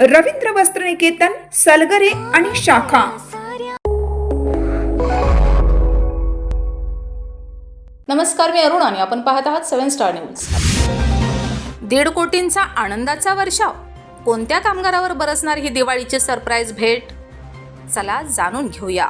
रवींद्र वस्त्रनिकेतन सलगरे आणि शाखा. नमस्कार मी अरुण आणि आपण पाहत आहात सेव्हन स्टार न्यूज. दीड कोटींचा आनंदाचा वर्षाव. कोणत्या कामगारावर बरसणार ही दिवाळीची सरप्राईज भेट? चला जाणून घेऊया.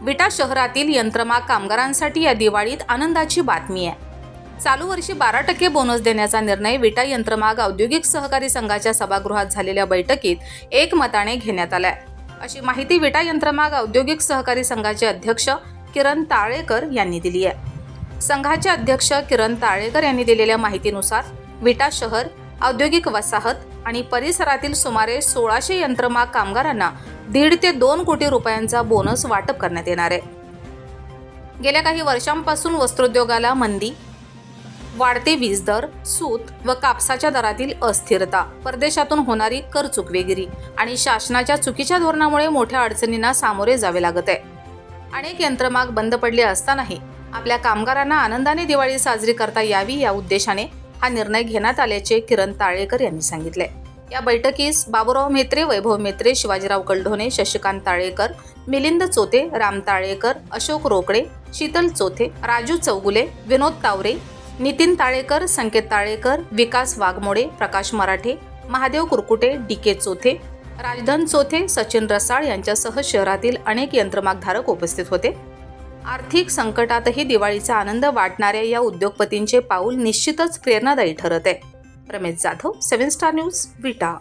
विटा शहरातील यंत्रमाग कामगारांसाठी या दिवाळीत आनंदाची बातमी आहे. चालू वर्षी बारा टक्के बोनस देण्याचा निर्णय विटा यंत्रमाग औद्योगिक सहकारी संघाच्या सभागृहात झालेल्या बैठकीत एकमताने घेण्यात आलाय. अशी माहिती विटा यंत्रमाग औद्योगिक सहकारी संघाचे अध्यक्ष किरण ताळेकर यांनी दिली आहे. संघाचे अध्यक्ष किरण ताळेकर यांनी दिलेल्या माहितीनुसार विटा शहर औद्योगिक वसाहत आणि परिसरातील सुमारे सोळाशे यंत्रमाग कामगारांना दीड ते दोन कोटी रुपयांचा बोनस वाटप करण्यात येणार आहे. गेल्या काही वर्षांपासून वस्त्रोद्योगाला मंदी वाढते वीज दर सूत व कापसाच्या दरातील अस्थिरता परदेशातून होणारी कर चुकवेगिरी आणि शासनाच्या चुकीच्या धोरणामुळे मोठ्या अडचणींना सामोरे जावे लागत आहे. अनेक यंत्रमाग बंद पडले असतानाही आपल्या कामगारांना आनंदाने दिवाळी साजरी करता यावी या उद्देशाने हा निर्णय घेण्यात आल्याचे किरण ताळेकर यांनी सांगितले. या बैठकीस बाबुराव मेत्रे वैभव मेत्रे शिवाजीराव कलढोणे शशिकांत ताळेकर मिलिंद चोते राम ताळेकर अशोक रोकडे शीतल चोथे राजू चौगुले विनोद तावरे नितीन ताळेकर संकेत ताळेकर विकास वाघमोडे प्रकाश मराठे महादेव कुरकुटे डी के चोथे राजधन चोथे सचिन रसाळ यांच्यासह शहरातील अनेक यंत्रमागधारक उपस्थित होते. आर्थिक संकटातही दिवाळीचा आनंद वाटणाऱ्या या उद्योगपतींचे पाऊल निश्चितच प्रेरणादायी ठरत आहे. Ramesh Jadhav seven star news Vita.